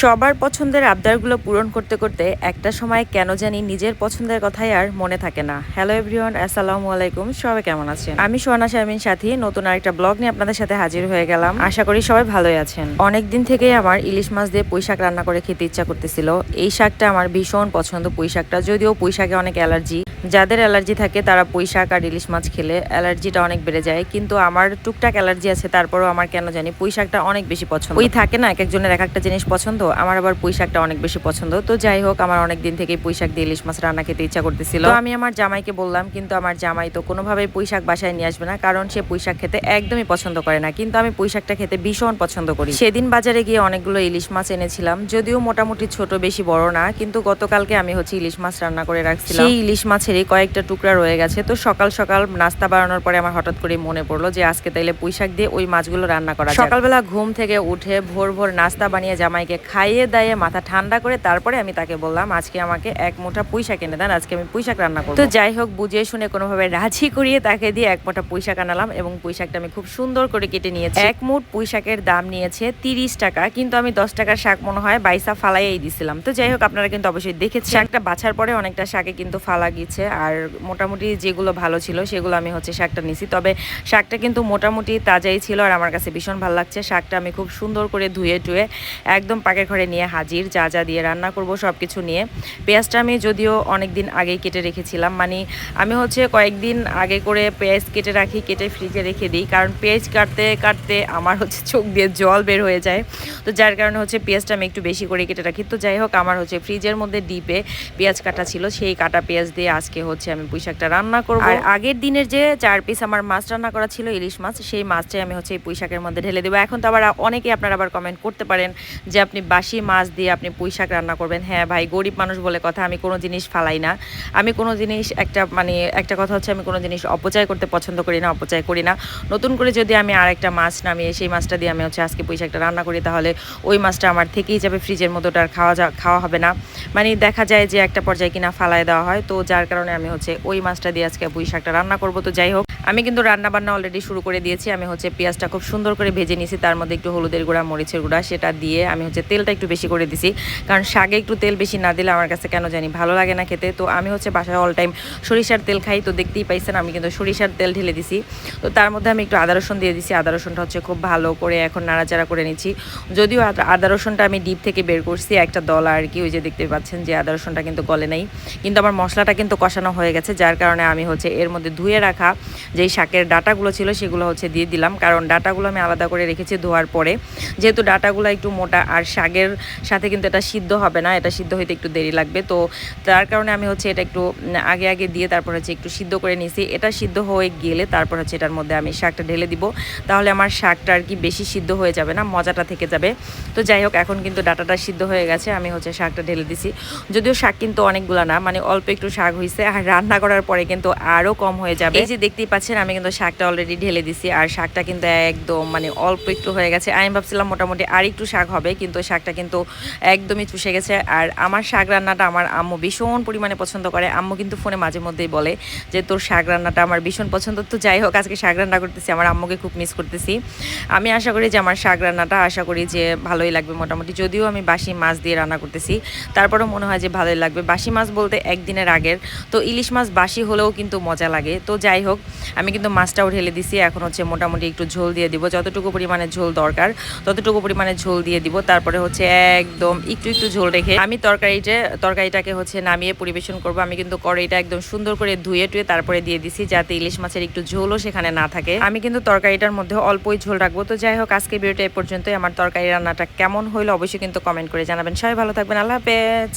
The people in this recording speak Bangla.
সবার পছন্দের আবদারগুলো পূরণ করতে করতে একটা সময় কেন জানি নিজের পছন্দের কথাই আর মনে থাকে না। হ্যালো এভরিওয়ান আসসালামু আলাইকুম, সবাই কেমন আছেন? আমি সোহানা শারমিন সাথী, নতুন আরেকটা ব্লগ নিয়ে আপনাদের সাথে হাজির হয়ে গেলাম। আশা করি সবাই ভালোই আছেন। অনেক দিন থেকেই আমার ইলিশ মাছ দিয়ে পুঁই শাক রান্না করে খেতে ইচ্ছা করতেছিল। এই শাকটা আমার ভীষণ পছন্দ পুঁই শাকটা যদিও পুঁই শাকে অনেক অ্যালার্জি। যাদের অ্যালার্জি থাকে তারা পুঁই শাক আর ইলিশ মাছ খেলে অ্যালার্জিটা অনেক বেড়ে যায়। কিন্তু আমার টুকটাক অ্যালার্জি আছে তারপরেও আমার কেন জানি পুঁই শাকটা অনেক বেশি পছন্দ। ওই থাকে না এক একজনের এক একটা জিনিস পছন্দ আমার আবার পুঁই শাকটা অনেক বেশি পছন্দ। তো যাই হোক আমার অনেক দিন থেকেই পুঁই শাক দিয়ে ইলিশ মাছ রান্না খেতে ইচ্ছা করতেছিল। আমি আমার জামাইকে বললাম কিন্তু আমার জামাই তো কোনোভাবেই পুঁই শাক বাসায় নিয়ে আসবে না কারণ সে পুঁই শাক খেতে একদমই পছন্দ করে না। কিন্তু আমি পুঁই শাকটা খেতে ভীষণ পছন্দ করি। সেদিন বাজারে গিয়ে অনেকগুলো ইলিশ মাছ এনেছিলাম যদিও মোটামুটি ছোট বেশি বড় না কিন্তু গতকালকে আমি হচ্ছে ইলিশ মাছ রান্না করে রাখছিলাম। সেই ইলিশ মাছেরই কয়েকটা টুকরা রয়ে গেছে। তো সকাল সকাল নাস্তা বানানোর পরে আমার হঠাৎ করে মনে পড়ল যে আজকে তাইলে পুঁই শাক দিয়ে ওই মাছগুলো রান্না করা সকালবেলা ঘুম থেকে উঠে ভোর ভোর নাস্তা বানিয়ে জামাইকে খাইয়ে দাইয়ে মাথা ঠান্ডা করে তারপরে আমি তাকে বললাম আজকে আমাকে এক মুঠা পুঁই শাক এনে দেন আজকে আমি পুঁই শাক রান্না করব। তো যাই হোক বুঝিয়ে শুনে কোনোভাবে রাজি করিয়ে তাকে দিয়ে এক মুঠা পুঁই শাক আনালাম এবং পুঁই শাকটা আমি খুব সুন্দর করে কেটে নিয়েছি। এক মুঠ পুঁই শাকের দাম নিয়েছে তিরিশ টাকা কিন্তু আমি দশ টাকার শাক মনে হয় বাইসা ফালাইয়েই দিছিলাম। তো যাই হোক আপনারা কিন্তু অবশ্যই দেখেছি শাকটা বাছার পরে অনেকটা শাকে কিন্তু ফালা গিয়েছে আর মোটামুটি যেগুলো ভালো ছিল, সেগুলো আমি হচ্ছে শাকটা নিছি। তবে শাকটা কিন্তু মোটামুটি তাজাই ছিল আর আমার কাছে ভীষণ ভালো লাগছে। শাকটা আমি খুব সুন্দর করে ধুয়ে টুয়ে একদম পাকের ঘরে নিয়ে হাজির, যা যা দিয়ে রান্না করব সব কিছু নিয়ে। পেঁয়াজটা আমি যদিও অনেক দিন আগেই কেটে রেখেছিলাম। মানে আমি হচ্ছে কয়েকদিন আগে করে পেঁয়াজ কেটে রাখি, কেটে ফ্রিজে রেখে দিই। কারণ পেঁয়াজ কাটতে কাটতে আমার হচ্ছে চোখ দিয়ে জল বের হয়ে যায়। তো যার কারণে হচ্ছে পেঁয়াজটা আমি একটু বেশি করে কেটে রাখি। তো যাই হোক, আমার হচ্ছে ফ্রিজের মধ্যে ডিপে পেঁয়াজ কাটা ছিল। সেই কাটা পেঁয়াজ দিয়ে আজকে হচ্ছে আমি পুঁই শাকটা রান্না করব। আর আগের দিনের যে চার পিস আমার মাছ রান্না করা ছিল ইলিশ মাছ সেই মাছটাই আমি হচ্ছে এই পুঁই শাকের মধ্যে ঢেলে দেবো। এখন তো আবার অনেকেই আপনারা আবার কমেন্ট করতে পারেন যে আপনি বাসি মাছ দিয়ে আপনি পুঁইশাক রান্না করবেন। হ্যাঁ ভাই গরিব মানুষ বলে কথা আমি কোনো জিনিস ফালাই না। আমি কোনো জিনিস একটা মানে একটা কথা হচ্ছে আমি কোনো জিনিস অপচয় করতে পছন্দ করি না অপচয় করি না। নতুন করে যদি আমি আর একটা মাছ নামিয়ে সেই মাছটা দিয়ে আমি হচ্ছে আজকে পুঁইশাকটা রান্না করি তাহলে ওই মাছটা আমার থেকেই যাবে ফ্রিজের ওটা আর খাওয়া যা খাওয়া হবে না। মানে দেখা যায় যে একটা পর্যায়ে কিনা ফালায় দেওয়া হয়, তো যার কারণে আমি হচ্ছে ওই মাছটা দিয়ে আজকে পুঁই শাকটা রান্না করব। তো যাই হোক, আমি কিন্তু রান্না বান্না অলরেডি শুরু করে দিয়েছি। আমি হচ্ছে পেঁয়াজটা খুব সুন্দর করে ভেজে নিয়েছি। তার মধ্যে একটু হলুদের গুঁড়া, মরিচের গুঁড়া, সেটা দিয়ে আমি হচ্ছে তেলটা একটু বেশি করে দিছি। কারণ শাকে একটু তেল বেশি না দিলে আমার কাছে কেন জানি ভালো লাগে না খেতে। তো আমি হচ্ছে বাসায় অল টাইম সরিষার তেল খাই। তো দেখতেই পাইছেন, আমি কিন্তু সরিষার তেল ঢেলে দিছি। তো তার মধ্যে আমি একটু আদা রসুন দিয়ে দিছি। আদা রসুনটা হচ্ছে খুব ভালো করে এখন নাড়াচাড়া করে নিচ্ছি। যদিও আদা- রসুনটা আমি ডিপ থেকে বের করছি, একটা দলা আর কি, ওই যে দেখতে পাচ্ছেন যে আদা রসুনটা কিন্তু গলে নেই। কিন্তু আমার মশলাটা কিন্তু কষানো হয়ে গেছে, যার কারণে আমি হচ্ছে এর মধ্যে ধুয়ে রাখা যেই শাকের ডাটাগুলো ছিল সেগুলো হচ্ছে দিয়ে দিলাম। কারণ ডাটাগুলো আমি আলাদা করে রেখেছি ধোয়ার পরে। যেহেতু ডাটাগুলো একটু মোটা, আর শাকের সাথে কিন্তু এটা সিদ্ধ হবে না, এটা সিদ্ধ হইতে একটু দেরি লাগবে। তো তার কারণে আমি হচ্ছে এটা একটু আগে আগে দিয়ে তারপর হচ্ছে একটু সিদ্ধ করে নিছি। এটা সিদ্ধ হয়ে গেলে তারপর হচ্ছে এটার মধ্যে আমি শাকটা ঢেলে দিব। তাহলে আমার শাকটা আর কি বেশি সিদ্ধ হয়ে যাবে না, মজাটা থেকে যাবে। তো যাই হোক, এখন কিন্তু ডাটাটা সিদ্ধ হয়ে গেছে, আমি হচ্ছে শাকটা ঢেলে দিছি। যদিও শাক কিন্তু অনেকগুলো না মানে অল্প একটু শাক হয়েছে আর রান্না করার পরে কিন্তু আরও কম হয়ে যাবে। এই যে দেখতেই পাচ্ছেন, আমি কিন্তু শাকটা অলরেডি ঢেলে দিছি, আর শাকটা কিন্তু একদম মানে অল্প একটু হয়ে গেছে। আমি ভাবছিলাম মোটামুটি আর একটু শাক হবে, কিন্তু শাকটা কিন্তু একদমই চুষে গেছে। আর আমার শাক রান্নাটা আমার আম্মু ভীষণ পরিমাণে পছন্দ করে। আম্মু কিন্তু ফোনে মাঝে মধ্যেই বলে যে, তোর শাক রান্নাটা আমার ভীষণ পছন্দ। তো যাই হোক, আজকে শাক রান্না করতেছি, আমার আম্মুকে খুব মিস করতেছি। আমি আশা করি যে, আমার শাক রান্নাটা আশা করি যে, ভালোই লাগবে মোটামুটি। যদিও আমি বাসি মাছ দিয়ে রান্না করতেছি তারপরেও মনে হয় যে ভালোই লাগবে। বাসি মাছ বলতে একদিনের আগের। তো ইলিশ মাছ বাসি হলেও কিন্তু মজা লাগে। তো যাই হোক, আমি কিন্তু মাছটাও ঢেলে দিছি। এখন হচ্ছে মোটামুটি একটু ঝোল দিয়ে দিব। যতটুকু পরিমাণে ঝোল দরকার, ততটুকু পরিমাণে ঝোল দিয়ে দিব। তারপরে হচ্ছে একদম একটু একটু ঝোল রেখে আমি তরকারিটা, তরকারিটাকে হচ্ছে নামিয়ে পরিবেশন করব। আমি কিন্তু কড়াইটা একদম সুন্দর করে ধুয়ে টুয়ে তারপরে দিয়ে দিছি যাতে ইলিশ মাছের একটু ঝোলও সেখানে না থাকে। আমি কিন্তু তরকারিটার মধ্যে অল্পই ঝোল রাখব। তো যাই হোক আজকে ভিডিওটা এ পর্যন্তই। আমার তরকারি রান্নাটা কেমন হইল অবশ্যই কিন্তু কমেন্ট করে জানাবেন। সবাই ভালো থাকবেন। আল্লাহ হাফেজ।